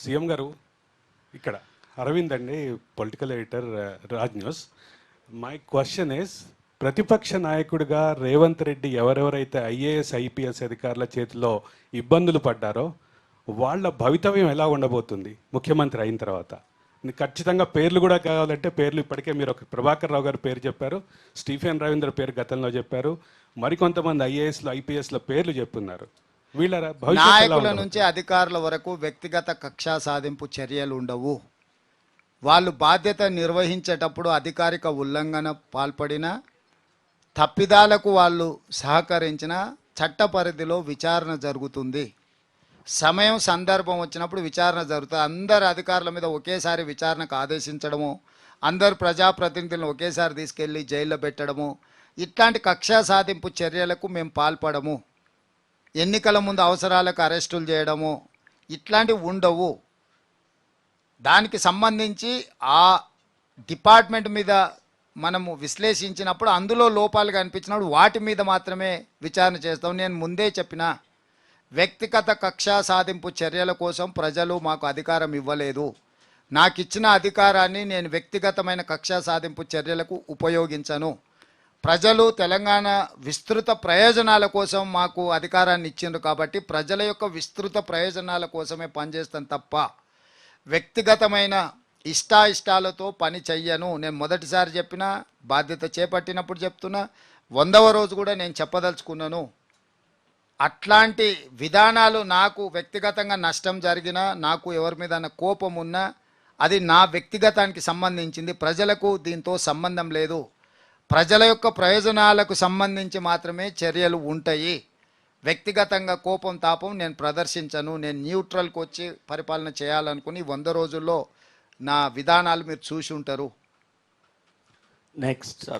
CM గారు ఇక్కడ అరవింద్ అండి political editor Raj news my question is ప్రతిపక్ష నాయకుడిగా రేవంత్ రెడ్డి ఎవరెవరైతే ఐఏఎస్ ఐపీఎస్ అధికారుల చేతిలో ఇబ్బందులు పడ్డారో వాళ్ళ భవితవ్యం ఎలా ఉండబోతుంది ముఖ్యమంత్రి అయిన తర్వాత? ఖచ్చితంగా పేర్లు కూడా కావాలంటే పేర్లు ఇప్పటికే మీరు ఒక ప్రభాకర్ రావు గారి పేరు చెప్పారు స్టీఫెన్ రవీంద్ర పేరు గతంలో చెప్పారు మరికొంతమంది ఐఏఎస్లు ఐపీఎస్ల పేర్లు చెప్పున్నారు. నాయకుల? నుంచి అధికారుల వరకు వ్యక్తిగత కక్షా సాధింపు చర్యలు ఉండవు. వాళ్ళు బాధ్యత నిర్వహించేటప్పుడు అధికారిక ఉల్లంఘన పాల్పడిన తప్పిదాలకు వాళ్ళు సహకరించిన చట్ట పరిధిలో విచారణ జరుగుతుంది. సమయం సందర్భం వచ్చినప్పుడు విచారణ జరుగుతుంది. అందరు అధికారుల మీద ఒకేసారి విచారణకు ఆదేశించడము అందరు ప్రజాప్రతినిధులను ఒకేసారి తీసుకెళ్ళి జైల్లో పెట్టడము ఇట్లాంటి కక్షా సాధింపు చర్యలకు మేము పాల్పడము. ఎన్నికల ముందు అవసరాలకు అరెస్టులు చేయడము ఇట్లాంటివి ఉండవు. దానికి సంబంధించి ఆ డిపార్ట్మెంట్ మీద మనము విశ్లేషించినప్పుడు అందులో లోపాలు కనిపించినప్పుడు వాటి మీద మాత్రమే విచారణ చేస్తాం. నేను ముందే చెప్పిన వ్యక్తిగత కక్షా సాధింపు చర్యల కోసం ప్రజలు మాకు అధికారం ఇవ్వలేదు. నాకు ఇచ్చిన అధికారాన్ని నేను వ్యక్తిగతమైన కక్షా సాధింపు చర్యలకు ఉపయోగించను. ప్రజలు తెలంగాణ విస్తృత ప్రయోజనాల కోసం మాకు అధికారాన్ని ఇచ్చిండ్రు కాబట్టి ప్రజల యొక్క విస్తృత ప్రయోజనాల కోసమే పనిచేస్తాను తప్ప వ్యక్తిగతమైన ఇష్టాయిష్టాలతో పని చెయ్యను. నేను మొదటిసారి చెప్పిన బాధ్యత చేపట్టినప్పుడు చెప్తున్నా వందవ రోజు కూడా నేను చెప్పదలుచుకున్నాను. అట్లాంటి విధానాలు నాకు వ్యక్తిగతంగా నష్టం జరిగినా నాకు ఎవరి మీద కోపం ఉన్నా అది నా వ్యక్తిగతానికి సంబంధించింది. ప్రజలకు దీంతో సంబంధం లేదు. ప్రజల యొక్క ప్రయోజనాలకు సంబంధించి మాత్రమే చర్యలు ఉంటాయి. వ్యక్తిగతంగా కోపం తాపం నేను ప్రదర్శించను. నేను న్యూట్రల్కి వచ్చి పరిపాలన చేయాలనుకుని వంద రోజుల్లో నా విధానాలు మీరు చూసి ఉంటారు. నెక్స్ట్